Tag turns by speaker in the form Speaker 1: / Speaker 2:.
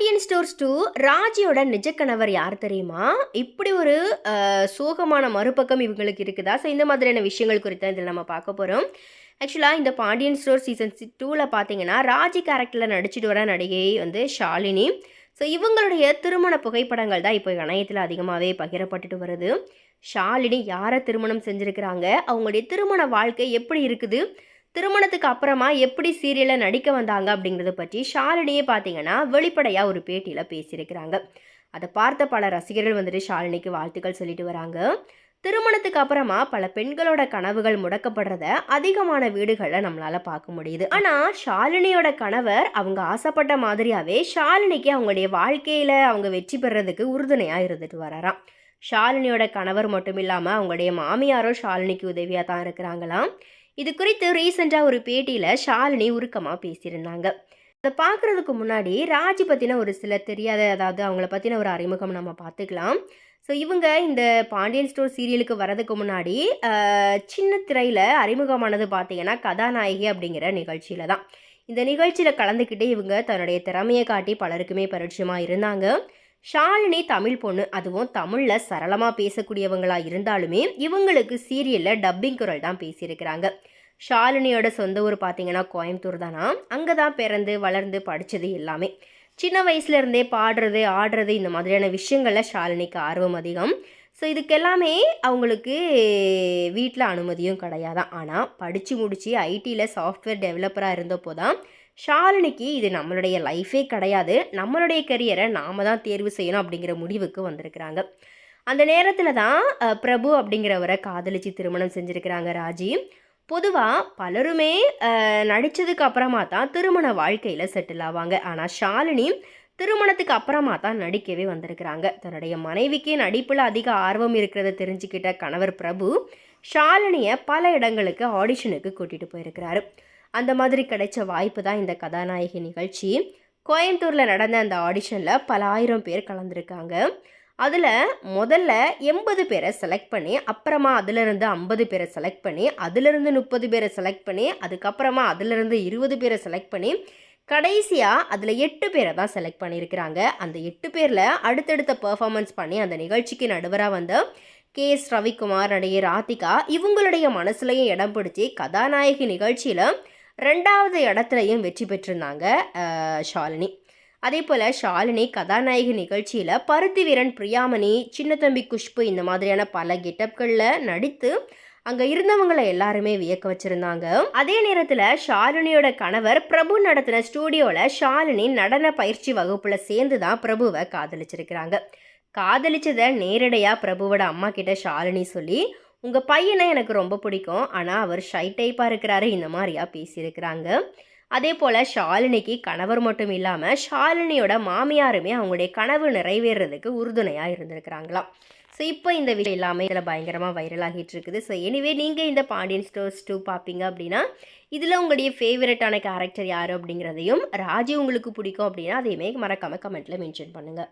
Speaker 1: Pandian stores two ராஜியோட நிஜ கணவர் யார் தெரியுமா? இப்படி ஒரு சோகமான மறுபக்கம் இவங்களுக்கு இருக்குதா? ஸோ இந்த மாதிரியான விஷயங்கள் குறித்து இதில் நம்ம பார்க்க போகிறோம் ஆக்சுவலாக இந்த பாண்டியன் ஸ்டோர் சீசன் டூவில் பார்த்தீங்கன்னா ராஜி கேரக்டரில் நடிச்சிட்டு வர நடிகை வந்து ஷாலினி. ஸோ இவங்களுடைய திருமண புகைப்படங்கள் தான் இப்போ இணையத்தில் அதிகமாகவே பகிரப்பட்டுட்டு வருது. ஷாலினி யாரை திருமணம் செஞ்சுருக்கிறாங்க? அவங்களுடைய திருமண வாழ்க்கை எப்படி இருக்குது? திருமணத்துக்கு அப்புறமா எப்படி சீரியலில் நடிக்க வந்தாங்க அப்படிங்கிறத பற்றி ஷாலினியே பார்த்தீங்கன்னா வெளிப்படையாக ஒரு பேட்டியில் பேசியிருக்கிறாங்க. அதை பார்த்த பல ரசிகர்கள் வந்துட்டு ஷாலினிக்கு வாழ்த்துக்கள் சொல்லிட்டு வராங்க. திருமணத்துக்கு அப்புறமா பல பெண்களோட கனவுகள் முடக்கப்படுறத அதிகமான வீடுகளில் நம்மளால் பார்க்க முடியுது. ஆனால் ஷாலினியோட கணவர் அவங்க ஆசைப்பட்ட மாதிரியாவே ஷாலினிக்கு அவங்களுடைய வாழ்க்கையில் அவங்க வெற்றி பெறதுக்கு உறுதுணையாக இருந்துட்டு வராராம். ஷாலினியோட கணவர் மட்டும் இல்லாமல் அவங்களுடைய மாமியாரும் ஷாலினிக்கு உதவியாக தான் இருக்கிறாங்களாம். இது குறித்து ரீசெண்டாக ஒரு பேட்டியில் ஷாலினி உருக்கமாக பேசியிருந்தாங்க. அதை பார்க்குறதுக்கு முன்னாடி ராஜி பற்றின ஒரு சில தெரியாத அதாவது அவங்கள பற்றின ஒரு அறிமுகம் நம்ம பார்த்துக்கலாம் ஸோ இவங்க இந்த பாண்டியன் ஸ்டோர் சீரியலுக்கு வரதுக்கு முன்னாடி சின்ன திரையில் அறிமுகமானது பார்த்தீங்கன்னா கதாநாயகி அப்படிங்கிற நிகழ்ச்சியில் தான். இந்த நிகழ்ச்சியில் கலந்துக்கிட்டு இவங்க தன்னுடைய திறமையை காட்டி பலருக்குமே பரிட்சயமாக இருந்தாங்க. ஷாலினி தமிழ் பொண்ணு. அதுவும் தமிழில் சரளமாக பேசக்கூடியவங்களாக இருந்தாலுமே இவங்களுக்கு சீரியலில் டப்பிங் குரல் தான் பேசியிருக்கிறாங்க. ஷாலினியோட சொந்த ஊர் பார்த்தீங்கன்னா கோயம்புத்தூர் தானா? அங்கே தான் பிறந்து வளர்ந்து படித்தது எல்லாமே. சின்ன வயசுலேருந்தே பாடுறது ஆடுறது இந்த மாதிரியான விஷயங்களில் ஷாலினிக்கு ஆர்வம் அதிகம். ஸோ இதுக்கெல்லாமே அவங்களுக்கு வீட்டில் அனுமதியும் கிடையாதான். ஆனால் படித்து முடித்து ஐடியில் சாஃப்ட்வேர் டெவலப்பராக இருந்தப்போ தான் ஷாலினிக்கு இது நம்மளுடைய லைஃபே கிடையாது. நம்மளுடைய கரியரை நாம தான் தேர்வு செய்யணும் அப்படிங்கிற முடிவுக்கு வந்திருக்கிறாங்க. அந்த நேரத்தில் தான் பிரபு அப்படிங்கிறவரை காதலிச்சு திருமணம் செஞ்சுருக்கிறாங்க ராஜி. பொதுவாக பலருமே நடித்ததுக்கு அப்புறமா தான் திருமண வாழ்க்கையில் செட்டில் ஆவாங்க. ஆனால் ஷாலினி திருமணத்துக்கு அப்புறமா தான் நடிக்கவே வந்திருக்கிறாங்க. தன்னுடைய மனைவிக்கே நடிப்பில் அதிக ஆர்வம் இருக்கிறத தெரிஞ்சுக்கிட்ட கணவர் பிரபு ஷாலினியை பல இடங்களுக்கு ஆடிஷனுக்கு கூட்டிகிட்டு போயிருக்கிறாரு. அந்த மாதிரி கிடைச்ச வாய்ப்பு தான் இந்த கதாநாயகி நிகழ்ச்சி. கோயம்புத்தூரில் நடந்த அந்த ஆடிஷனில் பல ஆயிரம் பேர் கலந்துருக்காங்க. அதில் முதல்ல எண்பது பேரை செலக்ட் பண்ணி அப்புறமா அதிலிருந்து ஐம்பது பேரை செலக்ட் பண்ணி அதிலிருந்து முப்பது பேரை செலக்ட் பண்ணி அதுக்கப்புறமா அதிலிருந்து இருபது பேரை செலக்ட் பண்ணி கடைசியாக அதில் எட்டு பேரை தான் செலக்ட் பண்ணியிருக்கிறாங்க. அந்த எட்டு பேரில் அடுத்தடுத்த பர்ஃபாமன்ஸ் பண்ணி அந்த நிகழ்ச்சிக்கு நடுவராக வந்த கே எஸ் ரவிக்குமார் நடிகை ராதிகா இவங்களுடைய மனசுலையும் இடம் பிடிச்சி கதாநாயகி நிகழ்ச்சியில் ரெண்டாவது இடத்துலையும் வெற்றி பெற்றிருந்தாங்க ஷாலினி. அதே போல் ஷாலினி கதாநாயகி நிகழ்ச்சியில் பருத்தி வீரன் பிரியாமணி சின்னத்தம்பி குஷ்பு இந்த மாதிரியான பல கெட்டப்களில் நடித்து அங்கே இருந்தவங்களை எல்லாருமே வியக்க வச்சுருந்தாங்க. அதே நேரத்தில் ஷாலினியோட கணவர் பிரபு நடத்தின ஸ்டூடியோவில் ஷாலினி நடன பயிற்சி வகுப்பில் சேர்ந்து தான் பிரபுவை காதலிச்சிருக்கிறாங்க. காதலிச்சதை நேரடியாக பிரபுவோட அம்மா கிட்ட ஷாலினி சொல்லி உங்கள் பையனை எனக்கு ரொம்ப பிடிக்கும். ஆனால் அவர் ஷை டைப்பாக இருக்கிறாரு. இந்த மாதிரியா பேசியிருக்கிறாங்க. அதே போல் ஷாலினிக்கு கணவர் மட்டும் இல்லாமல் ஷாலினியோட மாமியாருமே அவங்களுடைய கனவு நிறைவேறதுக்கு உறுதுணையாக இருந்திருக்கிறாங்களாம். ஸோ இப்போ இந்த விஷயம் எல்லாமே இதில் பயங்கரமாக வைரல் ஆகிட்டு இருக்குது ஸோ எனிவே நீங்கள் இந்த பாண்டியன் ஸ்டோர்ஸ் டூ பார்ப்பீங்க அப்படின்னா இதில் உங்களுடைய ஃபேவரட்டான கேரக்டர் யார் அப்படிங்கிறதையும் ராஜி உங்களுக்கு பிடிக்கும் அப்படின்னா அதையுமே மறக்காமல் கமெண்ட்டில் மென்ஷன் பண்ணுங்கள்